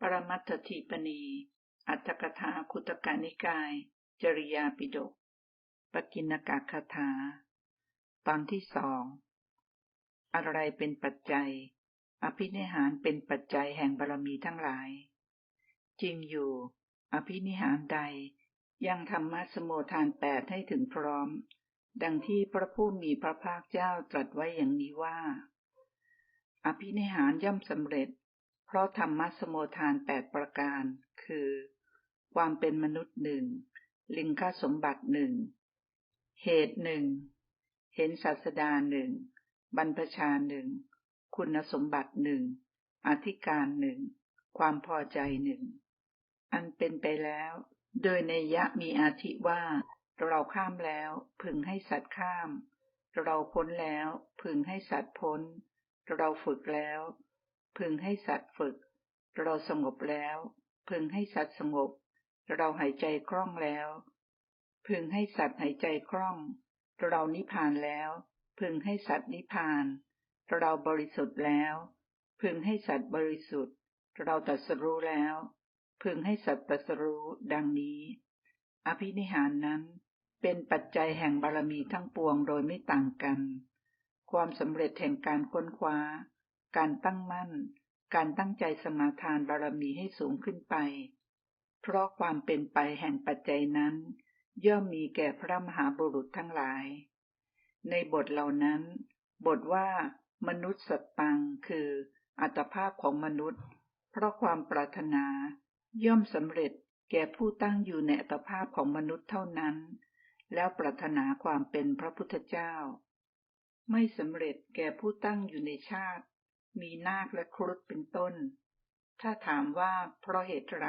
ปรมัตถทีปณี อัตถกถาคุตกานิกาย จริยาปิฎกปกินกาคาถา ตอนที่สอง อะไรเป็นปัจจัย อภินิหารเป็นปัจจัยแห่งบารมีทั้งหลาย จริงอยู่ อภินิหารใด ยังธรรมะสโมทานแปดให้ถึงพร้อม ดังที่พระผู้มีพระภาคเจ้าตรัสไว้อย่างนี้ว่า อภินิหารย่อมสำเร็จ เพราะธรรมะสโมทานแปดประการ คือ ความเป็นมนุษย์หนึ่ง ลิงคสมบัติหนึ่ง เหตุหนึ่ง เห็นศาสดาหนึ่ง บรรพชาหนึ่ง คุณสมบัติหนึ่ง อธิการหนึ่ง ความพอใจหนึ่ง อันเป็นไปแล้ว โดยในยะมีอาทิว่า เราข้ามแล้ว พึงให้สัตว์ข้าม เราพ้นแล้ว พึงให้สัตว์พ้น เราฝึกแล้ว พึงให้สัตว์ฝึก เราสงบแล้ว พึงให้สัตว์สงบ เราหายใจคล่องแล้ว พึงให้สัตว์หายใจคล่อง เรานิพานแล้ว พึงให้สัตว์นิพาน เราบริสุทธิ์แล้ว พึงให้สัตว์บริสุทธิ์ เราตัดสรู้แล้ว พึงให้สัตว์ตัดสรู้ดังนี้ อภินิหารนั้นเป็นปัจจัยแห่งบารมีทั้งปวงโดยไม่ต่างกัน ความสำเร็จแห่งการค้นคว้า การตั้งมั่น การตั้งใจสมาทานบารมีให้สูงขึ้นไป เพราะความเป็นไปแห่งปัจจัยนั้น ย่อมมีแก่พระมหาบุรุษทั้งหลาย ในบทเหล่านั้น บทว่ามนุษย์สตังคืออัตภาพของมนุษย์ เพราะความปรารถนา ย่อมสำเร็จแก่ผู้ตั้งอยู่ในอัตภาพของมนุษย์เท่านั้น แล้วปรารถนาความเป็นพระพุทธเจ้า ไม่สำเร็จแก่ผู้ตั้งอยู่ในชาติ มีนาคและครุฑเป็นต้น ถ้าถามว่าเพราะเหตุไร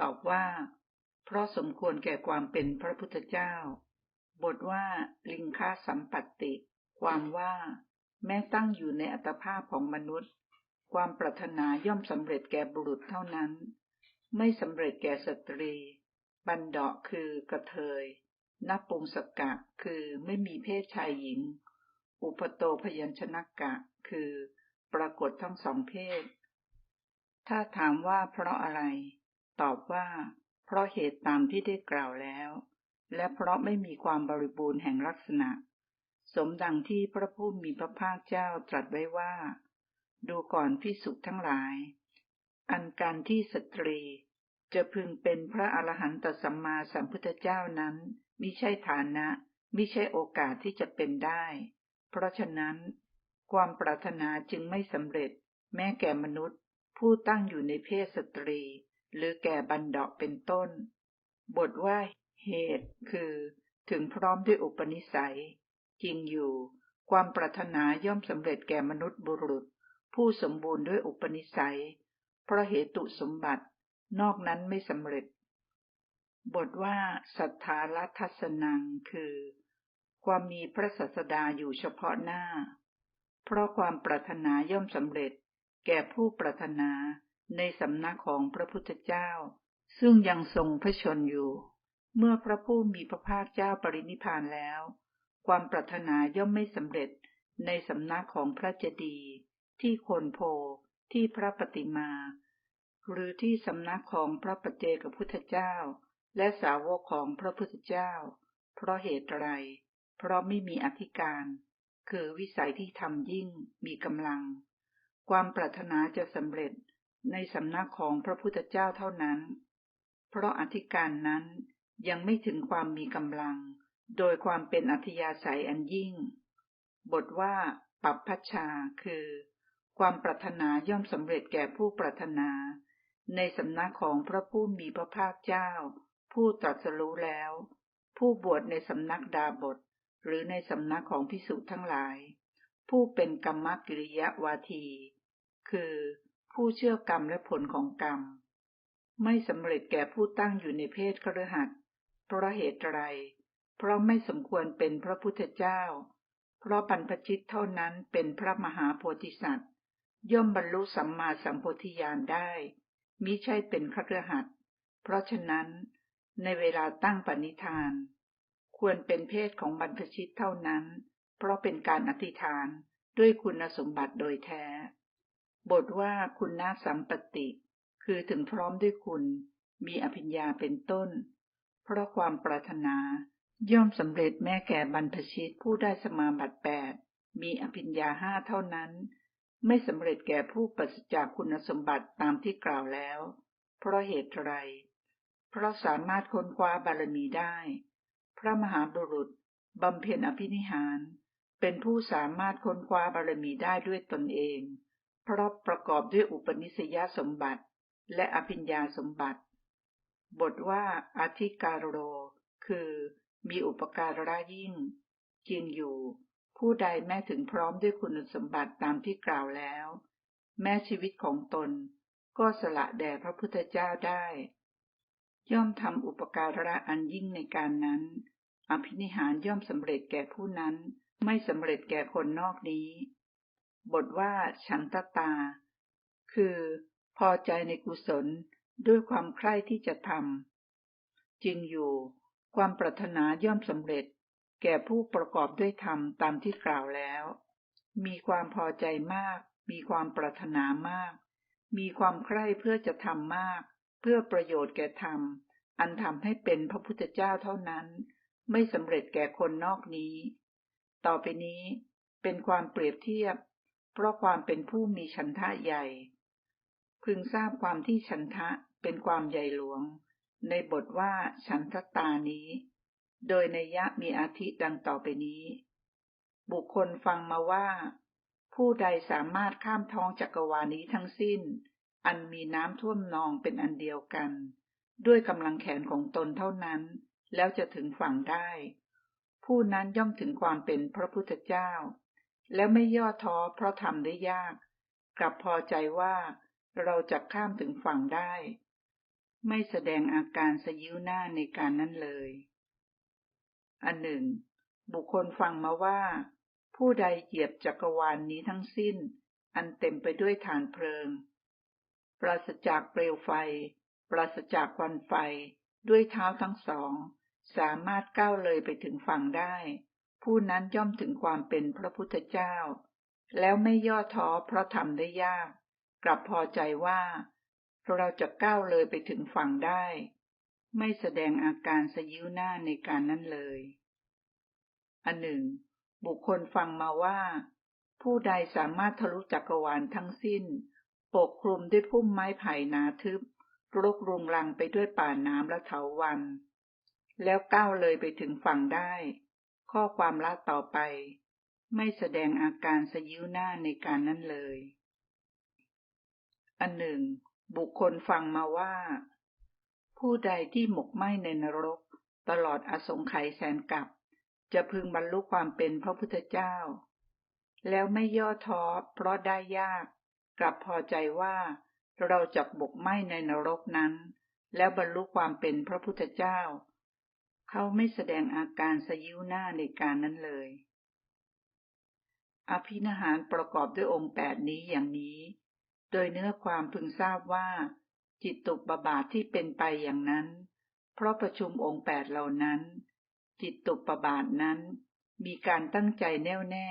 ตอบว่า เพราะสมควรแก่ความเป็นพระพุทธเจ้า บทว่า ลิงคาสัมปัตติ ความว่า แม้ตั้งอยู่ในอัตภาพของมนุษย์ ความปรารถนาย่อมสำเร็จแก่บุรุษเท่านั้น ไม่สำเร็จแก่สตรี บันดาคือกระเทยนับปุงสกะคือไม่มีเพศชายหญิง อุปโตพยัญชนะกะ คือ ปรากฏทั้งสองเพศ ถ้าถามว่าเพราะอะไร ตอบว่า เพราะเหตุตามที่ได้กล่าวแล้ว และเพราะไม่มีความบริบูรณ์แห่งลักษณะ สมดังที่พระผู้มีพระภาคเจ้าตรัสไว้ว่า ดูก่อนพิสุทั้งหลาย อันการที่สตรีจะพึงเป็นพระอรหันตสัมมาสัมพุทธเจ้านั้นมิใช่ฐานะมิใช่โอกาสที่จะเป็นได้ เพราะฉะนั้น ความปรารถนาจึงไม่สำเร็จ แม้แก่มนุษย์ ผู้ตั้งอยู่ในเพศสตรี หรือแก่บันดาเป็นต้น บทว่าเหตุคือ ถึงพร้อมด้วยอุปนิสัย จริงอยู่ ความปรารถนาย่อมสำเร็จแก่มนุษย์บุรุษ ผู้สมบูรณ์ด้วยอุปนิสัย เพราะเหตุสมบัติ นอกนั้นไม่สำเร็จ บทว่าสัทธาลัทัศนังคือ ความมีพระสัสดาอยู่เฉพาะหน้า เพราะความปรารถนาย่อมสำเร็จ แก่ผู้ปรารถนาในสำนักของพระพุทธเจ้า ซึ่งยังทรงพระชนอยู่ เมื่อพระผู้มีพระภาคเจ้าปรินิพานแล้ว ความปรารถนาย่อมไม่สำเร็จในสำนักของพระเจดีย์ที่โคนโพที่พระปฏิมา หรือที่สำนักของพระปเจกพุทธเจ้า และสาวกของพระพุทธเจ้า เพราะเหตุไร เพราะไม่มีอธิการ คือวิสัยที่ทำยิ่งมีกำลัง ความปรารถนาจะสำเร็จในสำนักของพระพุทธเจ้าเท่านั้น เพราะอธิการนั้นยังไม่ถึงความมีกำลัง โดยความเป็นอัธยาศัยอันยิ่ง บทว่าปัปพัชชาคือ ความปรารถนาย่อมสำเร็จแก่ผู้ปรารถนา ในสำนักของพระผู้มีพระภาคเจ้า ผู้ตรัสรู้แล้ว ผู้บวชในสำนักดาบท หรือในสำนักของพิสุทั้งหลาย ผู้เป็นกรรมกิริยวาที คือผู้เชื่อกรรมและผลของกรรม ไม่สำเร็จแก่ผู้ตั้งอยู่ในเพศครหัสเพราะเหตุไร เพราะไม่สมควรเป็นพระพุทธเจ้า เพราะบรรพชิตเท่านั้นเป็นพระมหาโพธิสัตว์ ย่อมบรรลุสัมมาสัมโพธิญาณได้ มิใช่เป็นครหัสเพราะฉะนั้นในเวลาตั้งปณิธาน ควรเป็นเพศของบรรพชิตเท่านั้น เพราะเป็นการอธิษฐานด้วยคุณสมบัติโดยแท้ บทว่าคุณนาสัมปติ คือถึงพร้อมด้วยคุณ มีอภิญญาเป็นต้น เพราะความปรารถนาย่อมสำเร็จแม้แก่บรรพชิตผู้ได้สมาบัติแปดมีอภิญญาห้าเท่านั้น ไม่สำเร็จแก่ผู้ปราศจากคุณสมบัติตามที่กล่าวแล้ว เพราะเหตุไร เพราะสามารถค้นคว้าบารมีได้ พระมหาบุรุษบำเพ็ญอภินิหาร เป็นผู้สามารถค้นคว้าบารมีได้ด้วยตนเอง เพราะประกอบด้วยอุปนิสยสมบัติ และอภิญญาสมบัติ บทว่าอธิการโร คือมีอุปการะยิ่ง จริงอยู่ ผู้ใดแม้ถึงพร้อมด้วยคุณสมบัติตามที่กล่าวแล้ว แม้ชีวิตของตนก็สละแด่พระพุทธเจ้าได้ ย่อมทำอุปการะอันยิ่งในการนั้น อภินิหารย่อมสำเร็จแก่ผู้นั้น ไม่สำเร็จแก่คนนอกนี้ บทว่าฉันตตา คือพอใจในกุศลด้วยความใคร่ที่จะทำจริงอยู่ ความปรารถนาย่อมสำเร็จ แก่ผู้ประกอบด้วยธรรมตามที่กล่าวแล้ว มีความพอใจมาก มีความปรารถนามาก มีความใคร่เพื่อจะทำมาก พื่อประโยชน์แก่ธรรม อันทำให้เป็นพระพุทธเจ้าเท่านั้น ไม่สำเร็จแก่คนนอกนี้ ต่อไปนี้เป็นความเปรียบเทียบ เพราะความเป็นผู้มีฉันทะใหญ่ พึงทราบความที่ฉันทะเป็นความใหญ่หลวง ในบทว่าฉันทตานี้ โดยในยะมีอาทิดังต่อไปนี้ บุคคลฟังมาว่า ผู้ใดสามารถข้ามท้องจักรวาลนี้ทั้งสิ้น อันมีน้ำท่วมนองเป็นอันเดียวกัน ด้วยกำลังแขนของตนเท่านั้น แล้วจะถึงฝั่งได้ ผู้นั้นย่อมถึงความเป็นพระพุทธเจ้า แล้วไม่ย่อท้อเพราะทำได้ยาก กลับพอใจว่าเราจะข้ามถึงฝั่งได้ ไม่แสดงอาการสยิ้วหน้าในการนั้นเลย อันหนึ่ง บุคคลฟังมาว่า ผู้ใดเหยียบจักรวาลนนี้ทั้งสิ้น อันเต็มไปด้วยฐานเพลิง ปราศจากเปลวไฟ ปราศจากควันไฟ ด้วยเท้าทั้งสอง สามารถก้าวเลยไปถึงฝั่งได้ ผู้นั้นย่อมถึงความเป็นพระพุทธเจ้า แล้วไม่ย่อท้อเพราะทำได้ยาก กลับพอใจว่า เราจะก้าวเลยไปถึงฝั่งได้ ไม่แสดงอาการสยิ้วหน้าในการนั้นเลย อันหนึ่ง บุคคลฟังมาว่า ผู้ใดสามารถทะลุจักรวาลทั้งสิ้น ปกคลุมด้วยพุ่มไม้ไผ่นาทึบรกรุงรังไปด้วยป่าน้ำและเถาวัน แล้วก้าวเลยไปถึงฝั่งได้ ข้อความละต่อไป ไม่แสดงอาการสยิ้วหน้าในการนั้นเลย อันหนึ่ง บุคคลฟังมาว่า ผู้ใดที่หมกไหมในนรก ตลอดอสงไขยแสนกับ จะพึงบรรลุความเป็นพระพุทธเจ้า แล้วไม่ย่อท้อเพราะได้ยาก กลับพอใจว่า เราจะบกไหมในนรกนั้น แล้วบรรลุความเป็นพระพุทธเจ้า เขาไม่แสดงอาการสยิวหน้าในการนั้นเลย อภินหารประกอบด้วยองค์แปดนี้อย่างนี้ โดยเนื้อความพึงทราบว่า จิตตุปบาทที่เป็นไปอย่างนั้น เพราะประชุมองค์แปดเหล่านั้น จิตตุปบาทนั้นมีการตั้งใจแน่วแน่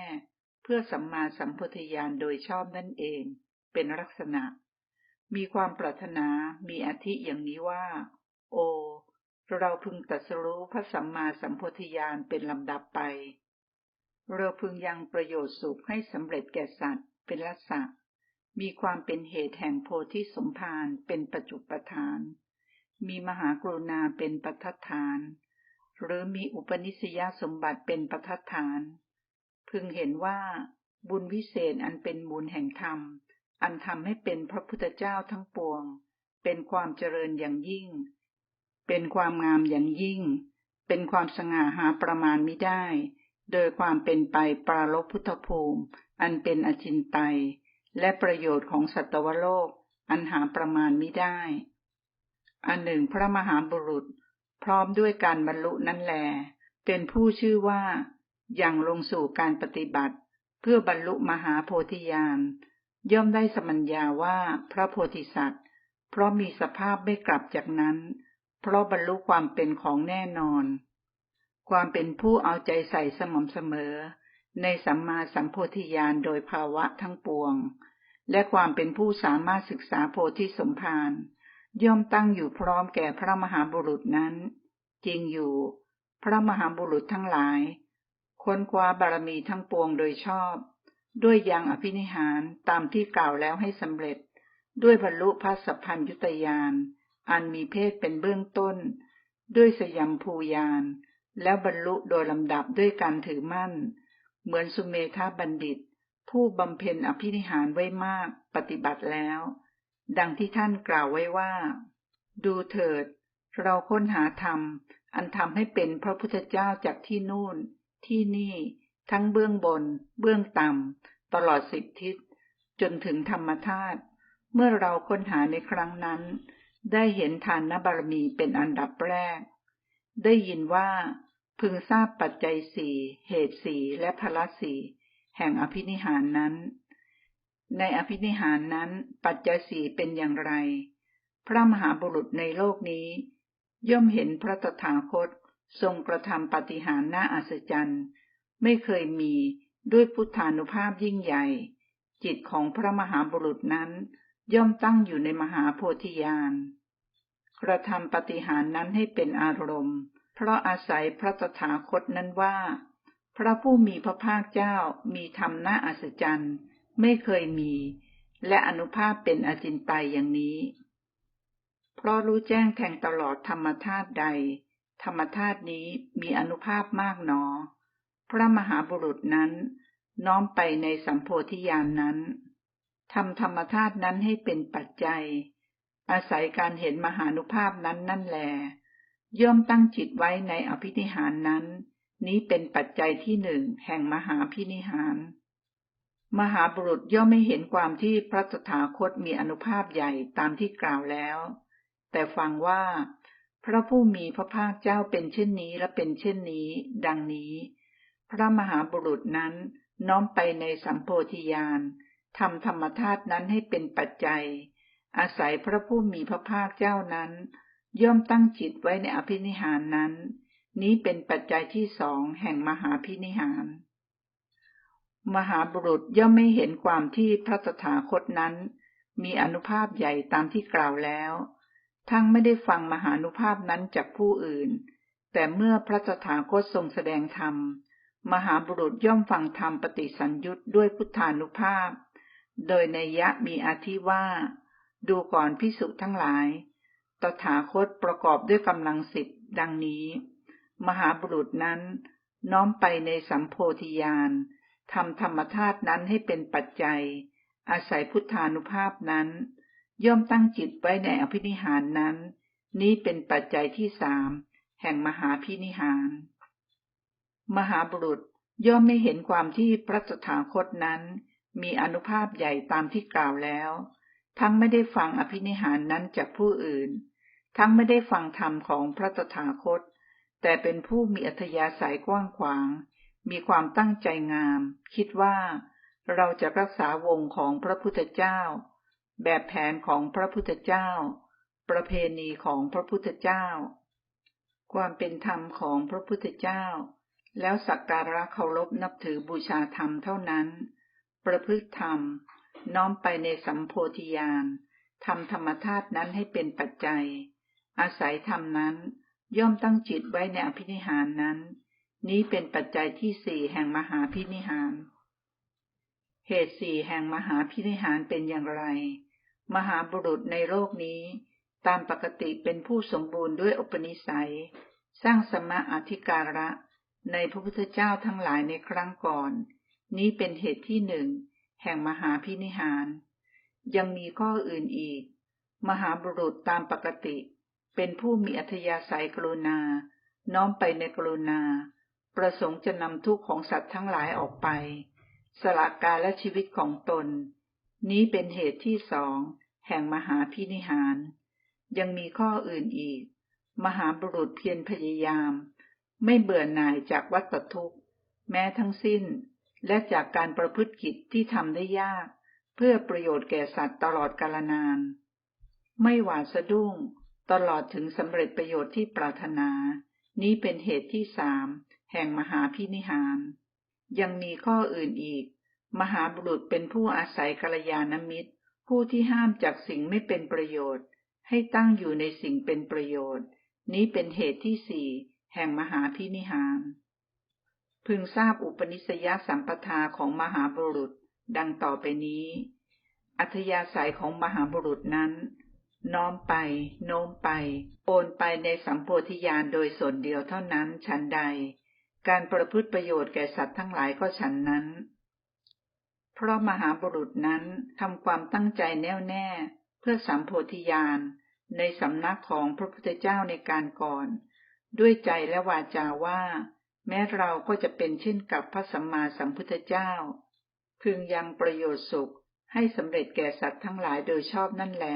เพื่อสัมมาสัมพุทธญาณโดยชอบนั่นเอง เป็นลักษณะ มีความปรารถนา มีอธิอย่างนี้ว่า โอ เราพึงตัสรู้พระสัมมาสัมพุทธญาณเป็นลำดับไป เราพึงยังประโยชน์สุขให้สำเร็จแก่สัตว์ เป็นลักษณะมีความเป็นเหตุแห่งโพธิสมภารเป็นปัจจุปทาน มีมหากรุณาเป็นปัฏฐาน หรือมีอุปนิสยสมบัติเป็นปัฏฐาน พึงเห็นว่าบุญวิเศษอันเป็นบุญแห่งธรรม อันทำให้เป็นพระพุทธเจ้าทั้งปวง เป็นความเจริญอย่างยิ่ง เป็นความงามอย่างยิ่ง เป็นความสง่าหาประมาณไม่ได้ โดยความเป็นไปปราลบพุทธภูมิ อันเป็นอจินไตยและประโยชน์ของสัตวโลก อันหาประมาณไม่ได้ อันหนึ่งพระมหาบุรุษ พร้อมด้วยการบรรลุนั้นแล เป็นผู้ชื่อว่าอย่างลงสู่การปฏิบัติ เพื่อบรรลุมหาโพธิญาณ ย่อมได้สมัญญาว่าพระโพธิสัตว์ เพราะมีสภาพไม่กลับจากนั้น เพราะบรรลุความเป็นของแน่นอน ความเป็นผู้เอาใจใส่สม่ำเสมอ ในสัมมาสัมโพธิญาณโดยภาวะทั้งปวง และความเป็นผู้สามารถศึกษาโพธิสมภารย่อมตั้งอยู่พร้อมแก่พระมหาบุรุษนั้น จริงอยู่ พระมหาบุรุษทั้งหลาย ค้นคว้าบารมีทั้งปวงโดยชอบ ด้วยยังอภินิหารตามที่กล่าวแล้วให้สำเร็จ ด้วยบรรลุพระสัพพัญยุตยานอันมีเพศเป็นเบื้องต้น ด้วยสยามภูยานแล้วบรรลุโดยลำดับด้วยการถือมั่น เหมือนสุเมธาบัณฑิต ผู้บำเพ็ญอภินิหารไว้มากปฏิบัติแล้ว ดังที่ท่านกล่าวไว้ว่า ดูเถิด เราค้นหาธรรม อันทำให้เป็นพระพุทธเจ้าจากที่นู่น ที่นี่ ทั้งเบื้องบน เบื้องต่ำ ตลอดสิบทิศ จนถึงธรรมธาตุ เมื่อเราค้นหาในครั้งนั้น ได้เห็นทานนบารมีเป็นอันดับแรก ได้ยินว่า พึงทราบปัจจัยสี่เหตุสี่และพละสี่แห่งอภินิหารนั้น ในอภินิหารนั้นปัจจัยสี่เป็นอย่างไร พระมหาบุรุษในโลกนี้ ย่อมเห็นพระตถาคตทรงกระทำปฏิหารน่าอัศจรรย์ ไม่เคยมีด้วยพุทธานุภาพยิ่งใหญ่ จิตของพระมหาบุรุษนั้น ย่อมตั้งอยู่ในมหาโพธิญาณกระทำปฏิหารนั้นให้เป็นอารมณ์ เพราะอาศัยพระตถาคตนั้นว่า พระผู้มีพระภาคเจ้ามีธรรมน่าอัศจรรย์ ไม่เคยมี และอนุภาพเป็นอจินไตยอย่างนี้ เพราะรู้แจ้งแทงตลอดธรรมธาตุใด ธรรมธาตุนี้มีอนุภาพมากหนอ ระมหาบุรุษนั้น น้อมไปในสัมโพธิญาณนนั้นทำธรรมธาตุนั้นให้เป็นปัจจัย อาศัยการเห็นมหานุภาพนั้นนั่นแล ย่อมตั้งจิตไว้ในอภินิหารนั้น นี้เป็นปัจจัยที่หนึ่งแห่งมหาพินิหาร มหาบุรุษย่อมไม่เห็นความที่พระตถาคตมีอนุภาพใหญ่ตามที่กล่าวแล้ว แต่ฟังว่า พระผู้มีพระภาคเจ้าเป็นเช่นนี้และเป็นเช่นนี้ ดังนี้ พระมหาบุรุษนั้นน้อมไปในสัมโพธิญาณทำธรรมธาตุนั้นให้เป็นปัจจัย อาศัยพระผู้มีพระภาคเจ้านั้น ย่อมตั้งจิตไว้ในอภินิหารนั้น นี้เป็นปัจจัยที่สองแห่งมหาพินิหาร มหาบุรุษย่อมไม่เห็นความที่พระตถาคตนั้น มีอนุภาพใหญ่ตามที่กล่าวแล้ว ทั้งไม่ได้ฟังมหานุภาพนั้นจากผู้อื่น แต่เมื่อพระตถาคตทรงแสดงธรรม มหาบุรุษย่อมฟังธรรมปฏิสัญยุตด้วยพุทธานุภาพ โดยในยะมีอาทิว่า ดูก่อนพิสุทั้งหลาย ตถาคตประกอบด้วยกำลังสิบดังนี้ มหาบุรุษนั้น น้อมไปในสัมโพธิญาณทำธรรมธาตุนั้นให้เป็นปัจจัย อาศัยพุทธานุภาพนั้น ย่อมตั้งจิตไว้ในอภินิหารนั้น นี้เป็นปัจจัยที่สามแห่งมหาพินิหาร มหาบุรุษย่อมไม่เห็นความที่พระตถาคตนั้น มีอนุภาพใหญ่ตามที่กล่าวแล้ว ทั้งไม่ได้ฟังอภินิหารนั้นจากผู้อื่น ทั้งไม่ได้ฟังธรรมของพระตถาคต แต่เป็นผู้มีอัธยาศัยกว้างขวาง มีความตั้งใจงาม คิดว่าเราจะรักษาวงของพระพุทธเจ้า แบบแผนของพระพุทธเจ้า ประเพณีของพระพุทธเจ้า ความเป็นธรรมของพระพุทธเจ้า แล้วสักการะเคารพนับถือบูชาธรรมเท่านั้น ประพฤติธรรม น้อมไปในสัมโพธิญาณทำธรรมธาตุนั้นให้เป็นปัจจัย อาศัยธรรมนั้นย่อมตั้งจิตไว้ในอภินิหารนั้น นี้เป็นปัจจัยที่สี่แห่งมหาพินิหาร เหตุสี่แห่งมหาพินิหารเป็นอย่างไร มหาบุรุษในโลกนี้ ตามปกติเป็นผู้สมบูรณ์ด้วยอุปนิสัย สร้างสมาอธิการะ ในพระพุทธเจ้าทั้งหลายในครั้งก่อน นี้เป็นเหตุที่หนึ่งแห่งมหาพินิหาร ยังมีข้ออื่นอีก มหาบุรุษตามปกติ เป็นผู้มีอัธยาศัยกรุณา น้อมไปในกรุณา ประสงค์จะนำทุกข์ของสัตว์ทั้งหลายออกไป สละกายและชีวิตของตน นี้เป็นเหตุที่สองแห่งมหาพินิหาร ยังมีข้ออื่นอีก มหาบุรุษเพียรพยายาม ไม่เบื่อหน่ายจากวัฏทุกข์ แม้ทั้งสิ้น และจากการประพฤติกิจที่ทำได้ยาก เพื่อประโยชน์แก่สัตว์ตลอดกาลนาน ไม่หวาดสะดุ้ง ตลอดถึงสำเร็จประโยชน์ที่ปรารถนา นี้เป็นเหตุที่สามแห่งมหาพินิหาร ยังมีข้ออื่นอีก มหาบุรุษเป็นผู้อาศัยกัลยาณมิตร ผู้ที่ห้ามจากสิ่งไม่เป็นประโยชน์ ให้ตั้งอยู่ในสิ่งเป็นประโยชน์ นี้เป็นเหตุที่สี่ แห่งมหาพินิหาร พึงทราบอุปนิสยสัมปทาของมหาบุรุษดังต่อไปนี้ อัธยาศัยของมหาบุรุษนั้น น้อมไป โน้มไป โอนไปในสัมโพธิญาณโดยส่วนเดียวเท่านั้นฉันใด การประพฤติประโยชน์แก่สัตว์ทั้งหลายก็ฉันนั้น เพราะมหาบุรุษนั้นทำความตั้งใจแน่วแน่ เพื่อสัมโพธิญาณในสำนักของพระพุทธเจ้าในการก่อน ด้วยใจและวาจาว่า แม้เราก็จะเป็นเช่นกับพระสัมมาสัมพุทธเจ้า พึงยังประโยชน์สุขให้สำเร็จแก่สัตว์ทั้งหลายโดยชอบนั่นแล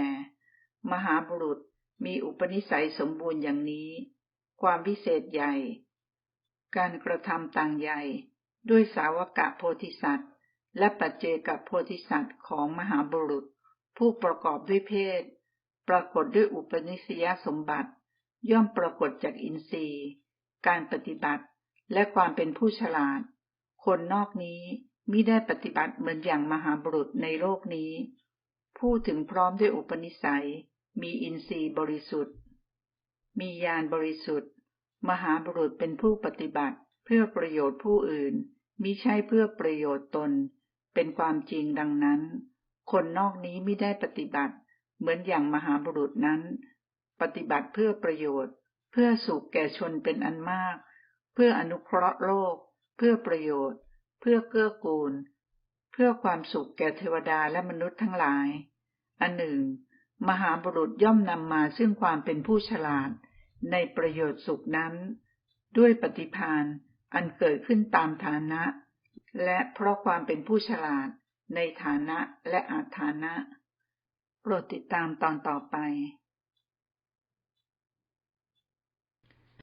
มหาบุรุษมีอุปนิสัยสมบูรณ์อย่างนี้ ความพิเศษใหญ่ การกระทำต่างใหญ่ ด้วยสาวกะโพธิสัตว์ และปัจเจกโพธิสัตว์ของมหาบุรุษ ผู้ประกอบด้วยเพศ ปรากฏด้วยอุปนิสยสมบัติ ย่อมปรากฏจากอินทรีย์ การปฏิบัติ และความเป็นผู้ฉลาด คนนอกนี้มิได้ปฏิบัติเหมือนอย่างมหาบุรุษในโลกนี้ ผู้ถึงพร้อมด้วยอุปนิสัย มีอินทรีย์บริสุทธิ์ มีญาณบริสุทธิ์ มหาบุรุษเป็นผู้ปฏิบัติเพื่อประโยชน์ผู้อื่น มิใช่เพื่อประโยชน์ตน เป็นความจริงดังนั้น คนนอกนี้ไม่ได้ปฏิบัติ เหมือนอย่างมหาบุรุษนั้น ปฏิบัติเพื่อประโยชน์ เพื่อสุขแก่ชนเป็นอันมาก เพื่ออนุเคราะห์โลก เพื่อประโยชน์ เพื่อเกื้อกูล เพื่อความสุขแก่เทวดาและมนุษย์ทั้งหลาย อันหนึ่ง มหาบุรุษย่อมนำมาซึ่งความเป็นผู้ฉลาด ในประโยชน์สุขนั้น ด้วยปฏิพานอันเกิดขึ้นตามฐานะ และเพราะความเป็นผู้ฉลาดในฐานะและอาฐานะ โปรดติดตามตอนต่อไป